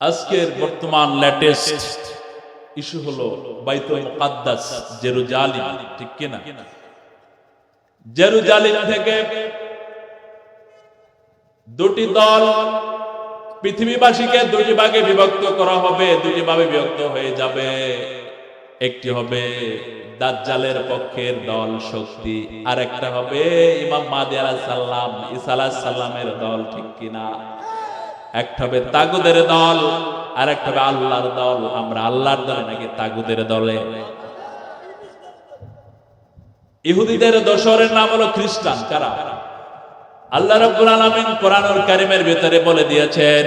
আজকের বর্তমান latest issue হলো বাইতুল মুকাদ্দাস জেরুজালিম, ঠিক কিনা? জেরুজালিম থেকে দুটি দল পৃথিবীবাসীকে দুটি ভাগে বিভক্ত করা হবে, দুটি ভাবে বিভক্ত হয়ে যাবে। একটি হবে দাজ্জালের পক্ষের দল শক্তি আর একটা হবে ইমাম মাদি আলাহ সাল্লাম ইসা আলাহ সাল্লামের দল, ঠিক কিনা? একটা হবে তাগুদের দল, আর একটা হবে আল্লাহর দল। আমরা আল্লাহর দলে নাকি তাগুদের দলে? ইহুদিদের দশরের নাম হলো খ্রিস্টান, কারা? আল্লাহ রাব্বুল আলামিন কোরআনুল কারীমের ভিতরে বলে দিয়েছেন,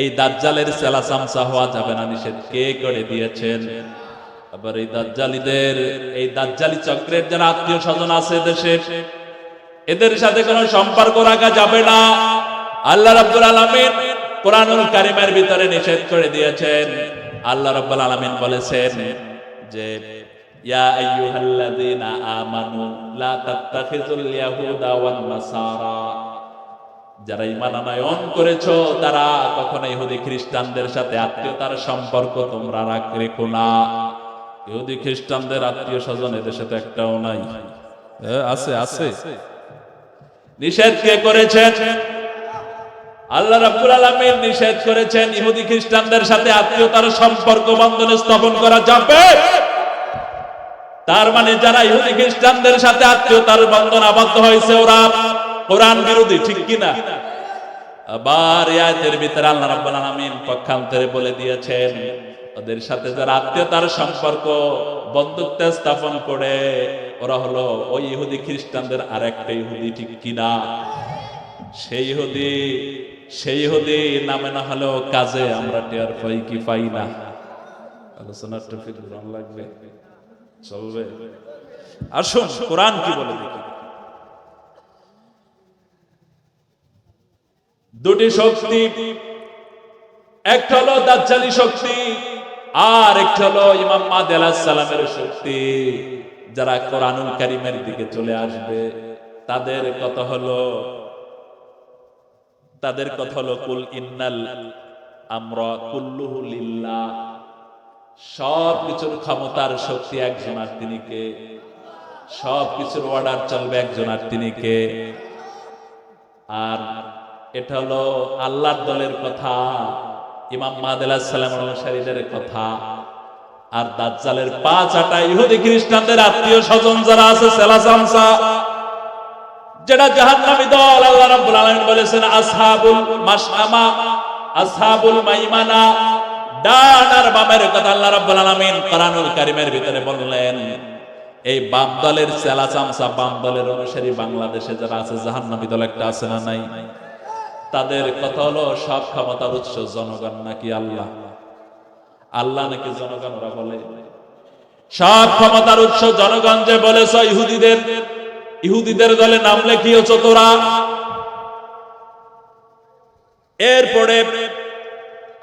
এই দাজ্জালের সেলাসামসা হওয়া যাবে না, নিষেধ কে করে দিয়েছেন? আবার এই দাজ্জালিদের, এই দাজ্জালি চক্রের যারা আত্মীয় স্বজন আছে দেশে, এদের সাথে কোনো সম্পর্ক রাখা যাবে না। আল্লাহ রাব্বুল আলামিন কোরআনুল কারীমের ভিতরে নিষেধ করে দিয়েছেন। আল্লাহ রাব্বুল আলামিন বলেছেন যে ইয়া আইয়ুহাল্লাযীনা আমানু লা তাত্তাখিযুল ইয়াহুদা ওয়ান নাসারা। যারা ঈমান আনয়ন করেছ তারা কখনো ইহুদি খ্রিস্টানদের সাথে আত্মীয়তার সম্পর্ক তোমরা রাখ রেখো না। ইহুদি খ্রিস্টানদের আত্মীয় স্বজন এদের সাথে একটাও নাই। এ, আছে আছে। নিষেধ কে করেছেন? আল্লাহ রাব্বুল আলামিন নিষেধ করেছেন ইহুদি খ্রিস্টানদের সাথে আত্মীয়তার সম্পর্ক বন্ধন স্থাপন করা যাবে। তার মানে যারা ইহুদি খ্রিস্টানদের সাথে আত্মীয়তার বন্ধন আবদ্ধ হয়েছে, ওরা কোরআন বিরোধী, ঠিক কিনা? আবার এই আয়াতের ভিতরে আল্লাহ রাব্বুল আলামিন পক্ষান্তরে বলে দিয়েছেন, ওদের সাথে যারা আত্মীয়তার সম্পর্ক বন্ধুত্ব স্থাপন করে, ওরা হলো ওই ইহুদি খ্রিস্টানদের আরেকটা ইহুদি, ঠিক কিনা? সেই ইহুদি সেই ইহুদি নামে না হলেও কাজে আমরা টের পাই কি পাই না। আলোচনার গ্রহণ লাগবে, চলবে। আসুন, কোরআন কি বলে দেখি। দুটি শক্তি, একটা হলো দাজ্জালি শক্তি, আর একটা হলো ইমাম মাদ সালামের শক্তি। যারা কোরআনুল কারিমের দিকে চলে আসবে, তাদের কথা হলো তাদের কথা হলো, কুল ইন্নাল আমরা কুল্লুহু লিল্লাহ। সব কিছুর ক্ষমতার শক্তি একজন আর তিনি কে? সব কিছুর অর্ডার চলবে একজন আর তিনি কে? আর এটা হলো আল্লাহর দলের কথা, ইমাম মাহাদ সালাম অনুসারীদের কথা, আর দাজ্জালের পাঁচ আটা ইহুদি খ্রিস্টানদের আত্মীয় স্বজন যারা আছে সেলাসামসা যেটা জাহান্নামী দল, আল্লাহ রাব্বুল আলামিন বলেছেন, আসহাবুল মাশআমা, আসহাবুল মাইমানা। ডান আর বামের কথা আল্লাহ রাব্বুল আলামিন কোরআনুল কারীমের ভিতরে বললেন, এই বাম দলের চেলা চামচা বাম দলের অনুসারী বাংলাদেশে যারা আছে, জাহান্নামী দল একটা আছে না নাই? তাদের কথা হলো, সব ক্ষমতার উৎস জনগণ নাকি আল্লাহ? আল্লাহ নাকি জনগণ ওরা বলে? সব ক্ষমতার উৎস জনগণ যে বলেছ, ইহুদিদের ইহুদিদের দলে নাম লেখিয়েছ তোরা। এরপরে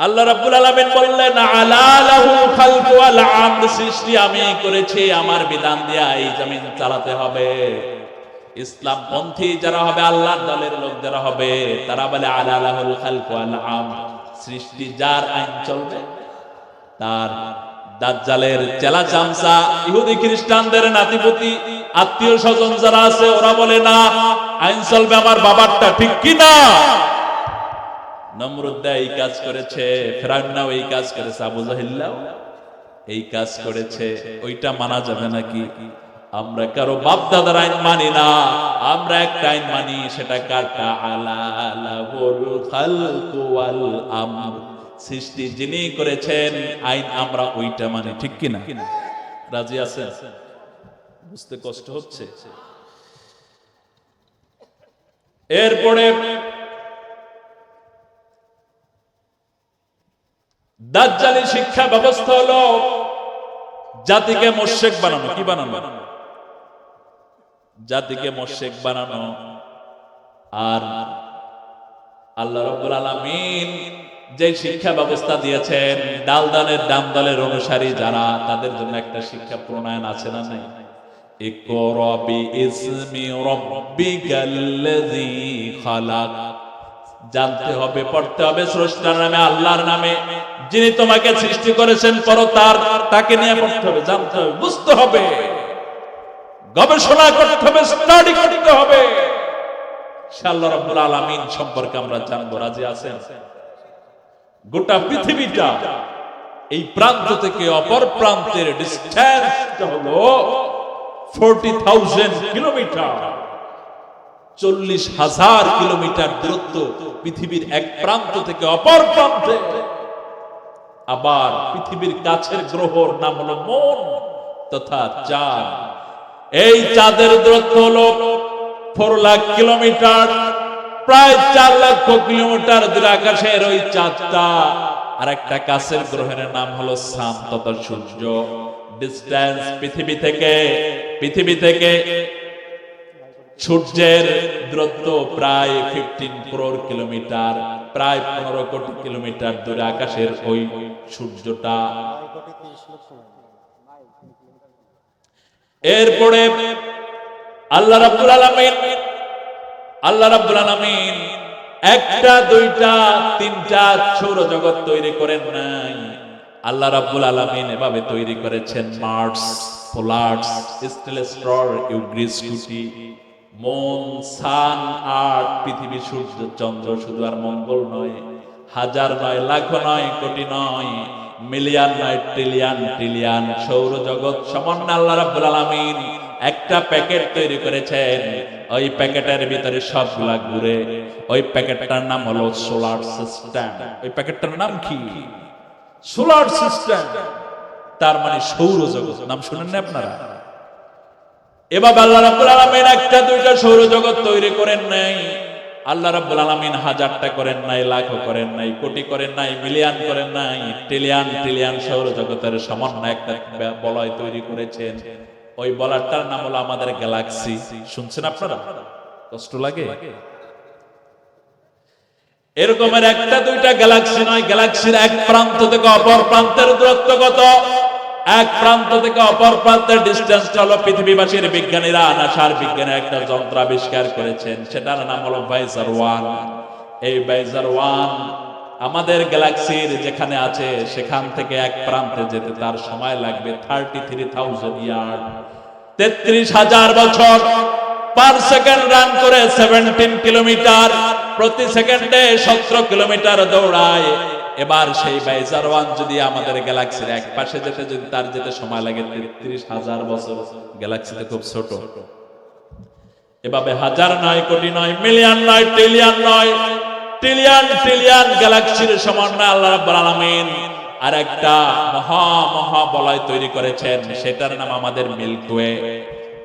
আল্লাহ রাব্বুল আলামিন বললেন, আলা খালকু আমর সৃষ্টি আমি করেছি, আমার বিধান দিয়া এই জমিন চালাতে হবে। ইসলাম পন্থী যারা হবে, আল্লাহর দলের লোক যারা হবে, তারা বলে, আলা লাহুল খালকু আমর সৃষ্টি যার আইন চলবে, তার দাজ্জালের চেলা চামচা। ইহুদি খ্রিস্টানদের নাতিপতি আত্মীয় স্বজন যারা আছে, ওরা বলে, না, আইন চলবে আমার বাবারটা, ঠিক কি না নমরুদ্দা এই কাজ করেছে ফেরাউন্নাও এই কাজ করেছে, আবু জাহিল্লাও এই কাজ করেছে, ওইটা মানা যাবে নাকি? আমরা কারও বাপ দাদার আইন মানি না, আমরা একটা আইন মানি, সেটা কাটা আলা লাহুল খালকু ওয়াল আমর। সৃষ্টি যিনি করেছেন, আইন আমরা ওইটা মানি, ঠিক কিনা? রাজি আছেন? বুঝতে কষ্ট হচ্ছে। এরপরে দাজ্জালি শিক্ষা ব্যবস্থা হলো জাতিকে মোশেক বানানো। কি বানানো? জাতিকে মোশেক বানানো। আর আল্লাহ রাব্বুল আলামিন যে শিক্ষা ব্যবস্থা দিয়েছেন ডাল দলের ডাম দলের অনুসারী যারা, তাদের জন্য একটা শিক্ষা প্রণয়ন আছে না নাই? ইকরা বিইসমি রাব্বিকাল্লাযী খালাক জানতে হবে, পড়তে হবে স্রষ্টার নামে, আল্লাহর নামে। যিনি তোমাকে সৃষ্টি করেছেন পর তার, তাকে নিয়ে পড়তে হবে, জানতে হবে, বুঝতে হবে। গবেষণা করতে হবে স্টাডি করতে হবে। আল্লাহ রাব্বুল আলামিন সম্পর্কে আমরা জানব, রাজি আছেন? গোটা পৃথিবীটা, এই প্রান্ত থেকে অপর প্রান্তের ডিস্টেন্সটা হলো ফোরটি থাউজেন্ড কিলোমিটার চল্লিশ হাজার কিলোমিটার দূরত্ব পৃথিবীর এক প্রান্ত থেকে অপর প্রান্তে। আবার পৃথিবীর কাছের গ্রহর নাম হলো মন তথা চাঁদ। এই চাঁদের দূরত্ব হলো ফোর লাখ কিলোমিটার প্রায় চার লক্ষ কিলোমিটার দূরে আকাশের ওই চাঁদটা। আর একটা কাছের গ্রহের নাম হলো তথা সূর্য। ডিস্টেন্স পৃথিবী থেকে পৃথিবী থেকে সূর্যের দূরত্ব প্রায় ফিফটিন ক্রোর কিলোমিটার প্রায় পনেরো কোটি কিলোমিটার দূরে আকাশের ওই সূর্যটা। এরপরে আল্লাহ রাব্বুল আলামিন, আল্লাহ রাব্বুল আলামিন একটা, দুইটা, তিনটা সৌরজগৎ তৈরি করেন নাই। আল্লাহ রাব্বুল আলামিন এভাবে তৈরি করেছেন মার্স, পোলার্স স্টেলেস্টর ইউগ্রিসকুটি মন, সান আর পৃথিবী, সূর্য, চন্দ্র, শুধু আর মঙ্গল নয়, হাজার নয়, লাখ নয়, কোটি নয়, মিলিয়ন নয়, ট্রিলিয়ন ট্রিলিয়ন সৌরজগৎ সমন্বয় আল্লাহ রাব্বুল আলামিন একটা প্যাকেট তৈরি করেছেন। ওই প্যাকেটের ভিতরে সবগুলা ঘুরে, ওই প্যাকেটটার নাম হলো সোলার সিস্টেম। ওই প্যাকেটটার নাম কি? Solar system. তার মানে সৌরজগৎ। নাম শুনেন না আপনারা? এবার আল্লাহ রাব্বুল আলামিন একটা দুইটা সৌরজগৎ তৈরি করেন নাই। আল্লাহ রাব্বুল আলামিন হাজারটা করেন নাই, লাখও করেন নাই, কোটি করেন নাই, মিলিয়ন করেন নাই ট্রিলিয়ন ট্রিলিয়ন সৌরজগতের সমন্বয় একটা বলয় তৈরি করেছেন। ওই বলারটার নাম হলো আমাদের গ্যালাক্সি শুনছেন আপনারা? কষ্ট লাগে? এরকমের একটা, দুইটা গ্যালাক্সি নয় গ্যালাক্সির এক প্রান্ত থেকে অপর প্রান্তের দূরত্ব কত? এক প্রান্ত থেকে অপর প্রান্তের ডিস্টেন্স হলো পৃথিবীবাসীর বিজ্ঞানীরা নাসার বিজ্ঞানী একটা যন্ত্র আবিষ্কার করেছেন। সেটার নাম হলো ভাইজার ওয়ান এই ভাইজার ওয়ান আমাদের গ্যালাক্সির যেখানে আছে, সেখান থেকে এক প্রান্তে যেতে তার সময় লাগবে থার্টি থ্রি থাউজেন্ড ইয়ার তেত্রিশ হাজার বছর। পার সেকেন্ড রান করে সেভেন্টিন কিলোমিটার প্রতি সেকেন্ডে সতেরো কিলোমিটার দৌড়ায়। এবার সেই বাইজার ওয়ান যদি আমাদের গ্যালাক্সির এক পাশে যেতে যদি তার যেতে সময় লাগে তেত্রিশ হাজার বছর। গ্যালাক্সিতে খুব ছোট। এভাবে হাজার নয়, কোটি নয়, মিলিয়ন নয়, ট্রিলিয়ন নয়, ট্রিলিয়ন ট্রিলিয়ন গ্যালাক্সির সমন্বয় আল্লাহ রাব্বুল আলামিন আর একটা মহা মহা বলয় তৈরি করেছেন। সেটার নাম আমাদের মিল্কওয়ে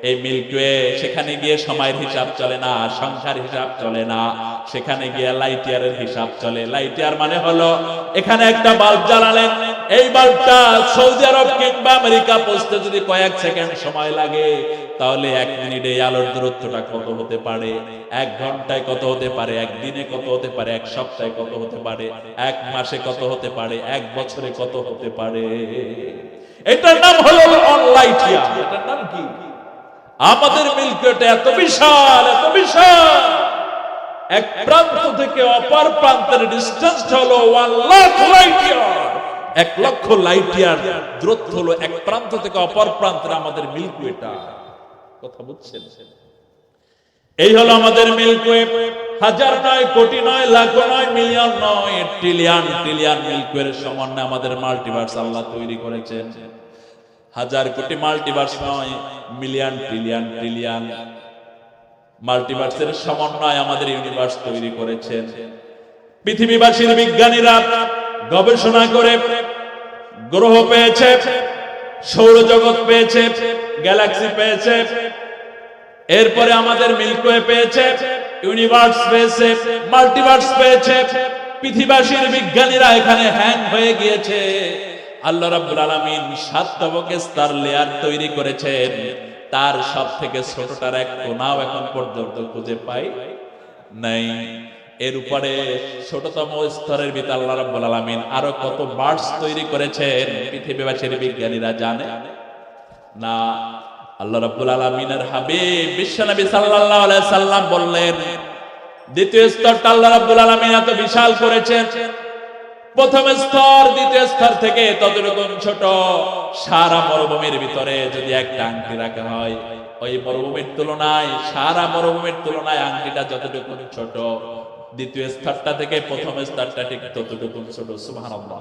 এই মিল্কওয়ে সেখানে গিয়ে সময়ের হিসাব চলে না সংখ্যার হিসাব চলে না। সেখানে গিয়ে লাইট ইয়ারের হিসাব চলে। লাইট ইয়ার মানে হলো, এখানে একটা বাল্ব জ্বালালেন। এই বাল্বটা সৌদি আরব কিংবা আমেরিকা পৌঁছতে যদি কয়েক সেকেন্ড সময় লাগে, তাহলে এক মিনিটে আলোর দূরত্বটা কত হতে পারে? এক ঘন্টায় কত হতে পারে? এক দিনে কত হতে পারে? এক সপ্তাহে কত হতে পারে? এক মাসে কত হতে পারে? এক বছরে কত হতে পারে? এটার নাম হলো অনলাইট এটার নাম কি? আমাদের মিল্কটা এত বিশাল এত বিশাল। এক প্রান্ত থেকে অপর প্রান্তের ডিস্টেন্স হলো ওয়ান লাখ লাইট এক লক্ষ লাইট ইয়ার দূরত্ব হলো এক প্রান্ত থেকে অপর প্রান্তের আমাদের মিল্কওয়েটা কথা বুঝছেন? এই হলো আমাদের মিল্কওয়ে হাজার নয়, কোটি নয়, লাখ নয় মিলিয়ন নয় ট্রিলিয়ন ট্রিলিয়ন মিল্কওয়ের সমন্বয়ে আমাদের মাল্টিভার্স আল্লাহ তৈরি করেছেন। হাজার কোটি মাল্টিভার্স নয় মিলিয়ন ট্রিলিয়ন ট্রিলিয়ন মাল্টিভার্সের সমন্বয় আমাদের ইউনিভার্স তৈরি করেছেন। পৃথিবীবাসীর বিজ্ঞানীরা গবেষণা করে গ্রহ পেয়েছে, সৌরজগৎ পেয়েছে গ্যালাক্সি পেয়েছে, এরপরে আমাদের মিল্কওয়ে পেয়েছে ইউনিভার্স পেয়েছে মাল্টিভার্স পেয়েছে। পৃথিবীবাসীর বিজ্ঞানীরা এখানে হ্যাং হয়ে গিয়েছে। আল্লাহ রাব্বুল আলামিন সাত তবকে স্তর লেয়ার তৈরি করেছেন। তার সব থেকে ছোটটার এক কোনাও এখন পর্যন্ত খুঁজে পাই নাই। এর উপরে ছোটতম স্তরের ভিতরে আল্লাহ রাব্বুল আলামিন আরও কত বার্ডস তৈরি করেছেন, পৃথিবীবাসীর বিজ্ঞানীরা জানে? না, আল্লাহ রাব্বুল আলামিনের হাবিব বিশ্বনবী সাল্লাল্লাহু আলাইহি সাল্লাম বললেন, দ্বিতীয় স্তরটা আল্লাহ রাব্বুল আলামিন এত বিশাল করেছেন। প্রথম স্তর, দ্বিতীয় স্তর থেকে ততটুকু ছোট। সারা মরুভূমির ভিতরে যদি একটা আংটি রাখা হয়, ওই মরুভূমির তুলনায়, সারা মরুভূমির তুলনায় আংটিটা যতটুকু ছোট। দ্বিতীয় স্তরটা থেকে প্রথম স্তরটা ঠিক ততটুকু ছোট। সুবহানাল্লাহ।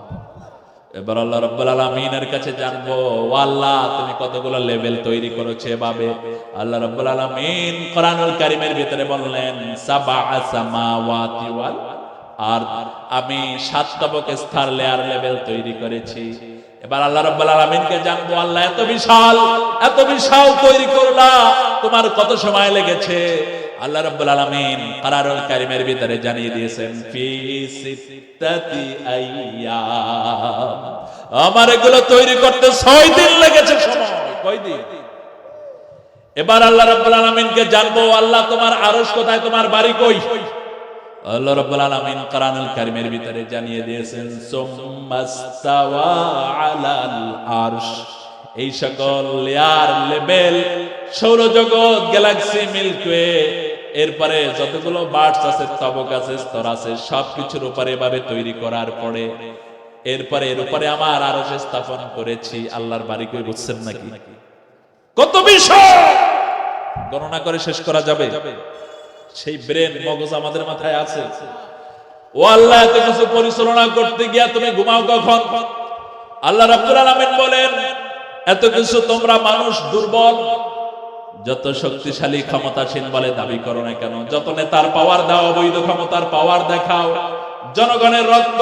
এবার আল্লাহ রাব্বুল আলামিনের কাছে জানব, ও আল্লাহ, তুমি কতগুলো লেভেল তৈরি করেছ এভাবে? আল্লাহ রাব্বুল আলামিন কোরআনুল কারীমের ভিতরে বললেন সাবা সামাওয়াতি ওয়াল আর আমি সাত তবক স্তর লেয়ার লেভেল তৈরি করেছি। এবার আল্লাহ রাব্বুল আলামিনকে জানব, আল্লাহ এত বিশাল এত বিশাল তৈরি করলা, তোমার কত সময় লেগেছে? আল্লাহ রাব্বুল আলামিন কোরআনুল কারীমের ভিতরে জানিয়ে দিয়েছেন, ফি সিত্তাতি আইয়াম। আমার এগুলো তৈরি করতে ছয় দিন লেগেছে সময়। কয় দিন? এবার আল্লাহ রাব্বুল আলামিনকে জানব, আল্লাহ, তোমার আরশ কোথায়? তোমার বাড়ি কই? এরপরে যতগুলো বার্ডস আছে, তবক আছে, স্তর আছে, সবকিছুর উপরে এভাবে তৈরি করার পরে, এরপরে এর উপরে আমার আরও স্থাপন করেছি। আল্লাহর বাড়ি কই বুঝছেন নাকি? কত বিষয় গণনা করে শেষ করা যাবে। সেই ব্রেন, মগজ আমাদের মাথায় আছে। ও আল্লাহ, এত কিছু পরিচালনা করতে গিয়া তুমি ঘুমাও কখন? আল্লাহ রাব্বুল আলামিন বলেন, এত কিছু তোমরা মানুষ দুর্বল, যত শক্তিশালী, ক্ষমতাসীন বলে দাবি করো না কেন? যত নেতার পাওয়ার দাও, অবৈধ ক্ষমতার পাওয়ার দেখাও, জনগণের রক্ত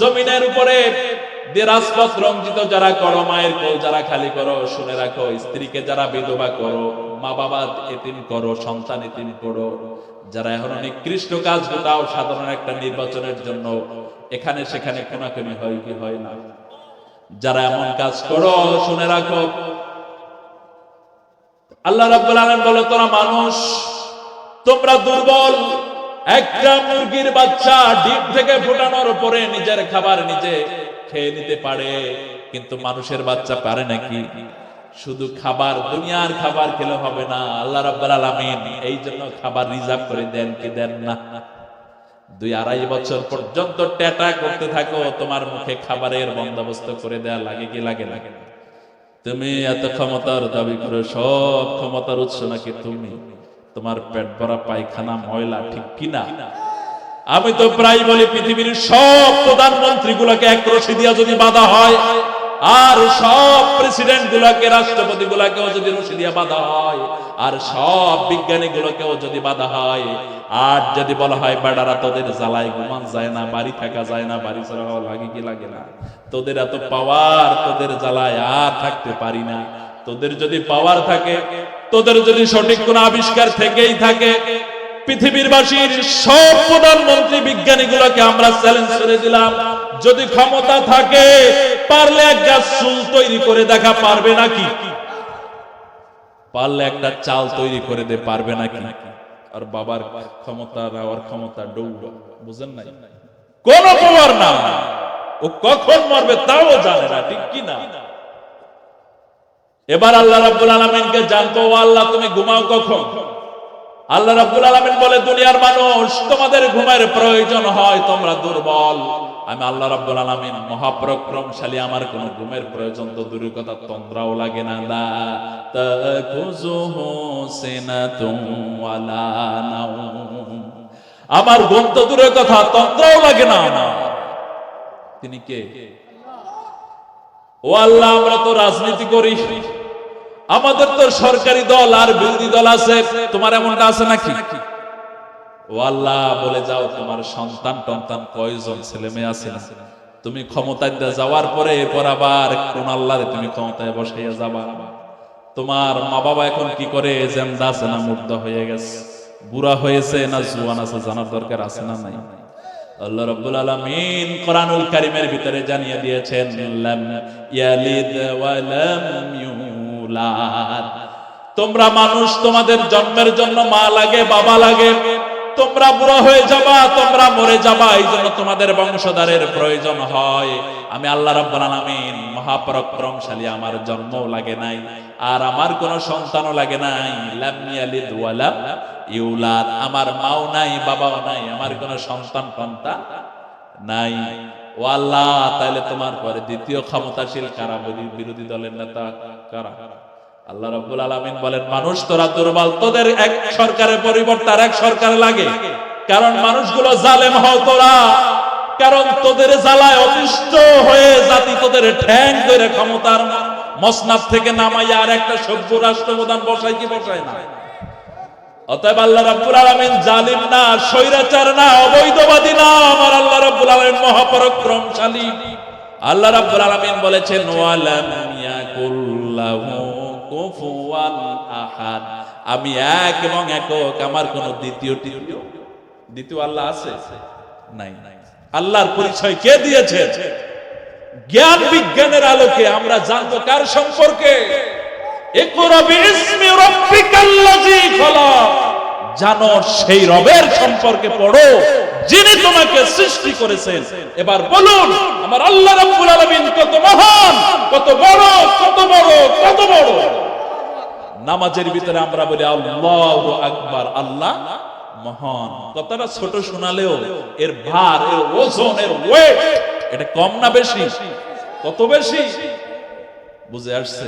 জমিনের উপরে দিয়ে রাজপথ রঞ্জিত যারা করো, মায়ের কোল যারা খালি করো, শুনে রাখো, স্ত্রীকে যারা বিধবা করো মা বাবা এতিম করো, সন্তান এতিম করো। যারা এখন নিকৃষ্ট কাজ সাধারণ একটা নির্বাচনের জন্য, এখানে সেখানে কোনাকুনি হয় কি হয় না? যারা এমন কাজ করো, শুনে রাখো। আল্লাহ রাব্বুল তোরা মানুষ, তোমরা দুর্বল। একটা মুরগির বাচ্চা ডিম থেকে ফোটানোর পরে নিজের খাবার নিজে খেয়ে নিতে পারে, কিন্তু মানুষের বাচ্চা পারে নাকি? শুধু খাবার, দুনিয়ার খাবার খেলে হবে না। আল্লাহ রাব্বুল আলামিন এই জন্য খাবার রিজার্ভ করে দেন কি দেন না। দুই আড়াই বছর পর্যন্ত টেটা করতে থাকো, তোমার মুখে খাবারের বন্দোবস্ত করে দেয়া লাগে কি লাগে না? তুমি এত ক্ষমতার দাবি করো সব ক্ষমতার উৎস নাকি তুমি? তোমার পেট ভরা পায়খানা, ময়লা ঠিক কিনা? আমি তো প্রায় বলি পৃথিবীর সব প্রধানমন্ত্রী গুলাকে এক রশি দিয়া যদি বাধা হয়, আর সব প্রেসিডেন্ট গুলাকে রাষ্ট্রপতি গুলাকেও যদি রশি দিয়া বাধা হয়, আর সব বিজ্ঞানী গুলোকেও যদি বাধা হয়, আর যদি বলা হয়, বেড়ারা তোদের জ্বালায় ঘুমান যায় না, বাড়ি থাকা যায় না, বাড়ি ছাড়া লাগে কি লাগে না? তোদের এত পাওয়ার তোদের জ্বালায় আর থাকতে পারি না। তোদের যদি পাওয়ার থাকে, তোদের যদি সঠিক কোন আবিষ্কার থেকেই থাকে পৃথিবীর বাসীর সব প্রধানমন্ত্রী বিজ্ঞানী গুলোকে আমরা চ্যালেঞ্জ করে দিলাম। যদি ক্ষমতা থাকে, পারলে এক গাছ চুল তৈরি করে দেখা পারবে নাকি? পারলে একটা চাল তৈরি করে দে, পারবে নাকি? আর বাবার ক্ষমতা আর ক্ষমতা দৌড় বুঝেন নাই? কোন পাওয়ার না ও কখন মরবে তাও জানে না, ঠিক কি না? এবার আল্লাহ রাব্বুল আলামিনকে জানতো আল্লাহ তুমি ঘুমাও কখন? আল্লাহ রাব্বুল আলামিন বলে, দুনিয়ার মানুষ, তোমাদের ঘুমের প্রয়োজন হয়, তোমরা দুর্বল। আমি আল্লাহ রাব্বুল আলামিন, মহাপরাক্রমশালী, আমার কোনো ঘুমের প্রয়োজন তো দূরের কথা তন্দ্রাও লাগে না। লা তাকুজুহু সিনাতুম ওয়ালা নাউম আমার ঘুম তো দূরের কথা তন্দ্রাও লাগে না। তিনি কে? ও আল্লাহ, আমরা তো রাজনীতি করি। আমাদের তো সরকারি দল আর বিরোধী দল আছে। তোমার এমনটা আছে নাকি? ও আল্লাহ, বলে যাও তোমার সন্তান টন্তান কয়জন ছেলে মেয়ে আছে না? তুমি ক্ষমতায় যাওয়ার পরে এরপর আবার কোন আল্লাহরে তুমি ক্ষমতায় বসাইয়া যাবা? তোমার মা বাবা এখন কি করে? জেন্দা আছে না মুগ্ধ হয়ে গেছে। বুড়া হয়েছে না, জুয়ান আছে, জানার দরকার আছে না নাই? আল্লাহ রাব্বুল আলামিন কোরআনুল কারীমের ভিতরে জানিয়ে দিয়েছেন, লাম ইয়ালিদ ওয়া লাম ইউলাদ তোমরা মানুষ, তোমাদের জন্মের জন্য মা লাগে, বাবা লাগে। তোমরা বুড়ো হয়ে যাবা, তোমরা মরে যাবা, এই জন্য তোমাদের বংশধারের প্রয়োজন হয়। আমি আল্লাহ রাব্বুল আলামিন মহাপরাক্রমশালী, আমার জন্ম লাগে নাই, আর আমার কোনো সন্তানও লাগে নাই। ইউলাদ। আমার মাও নাই, বাবাও নাই, আমার কোনো সন্তান সন্তান নাই। ও আল্লাহ তাহলে তোমার পরে দ্বিতীয় ক্ষমতাশীল কারা? বিরোধী দলের নেতা কারা? আল্লাহ রাব্বুল আলামিন বলেন, মানুষ তোরা দুর্বল, তোদের এক সরকারের পরিবর্তে আর এক সরকার লাগে। কারণ মানুষগুলো জালেম হও তোরা। কারণ তোদের জ্বালায় অতিষ্ঠ হয়ে জাতি তোদের ঠ্যাং ধরে ক্ষমতার মসনাদ থেকে নামাইয়া আর একটা সভ্য রাষ্ট্রপ্রধান বসায় কি বসায় না? অতএব আল্লাহ রাব্বুল আলামিন জালিম না, স্বৈরাচার না, অবৈধবাদী না, আমার আল্লাহ রাব্বুল আলামিন মহাপরাক্রমশালী। আল্লাহ রাব্বুল আলামিন বলেছেন, ওয়ালাম ইয়াকুল্লাহু কুফুয়ান আহাদ। আমি এক এবং একক, আমার কোন দ্বিতীয় তৃতীয় দ্বিতীয় আল্লাহ আছে? নাই। আল্লাহর পরিচয় কে দিয়েছে? জ্ঞান বিজ্ঞানের আলোকে আমরা জানব কার সম্পর্কে। রাব্বিকাল্লাযী খলাক জানো, সেই রবের সম্পর্কে পড়ো, যিনি তোমাকে সৃষ্টি করেছেন। এবার বলুন, আমার আল্লাহ রাব্বুল আলামিন কত মহান, কত বড় কত বড় কত বড়। নামাজের ভিতরে আমরা বলি, আল্লাহু আকবার, আল্লাহ মহান। কথাটা ছোট শোনালেও এর ভার, এর ওজন, এর ওয়েট এটা কম না বেশি? কত বেশি? বুঝে আসছে?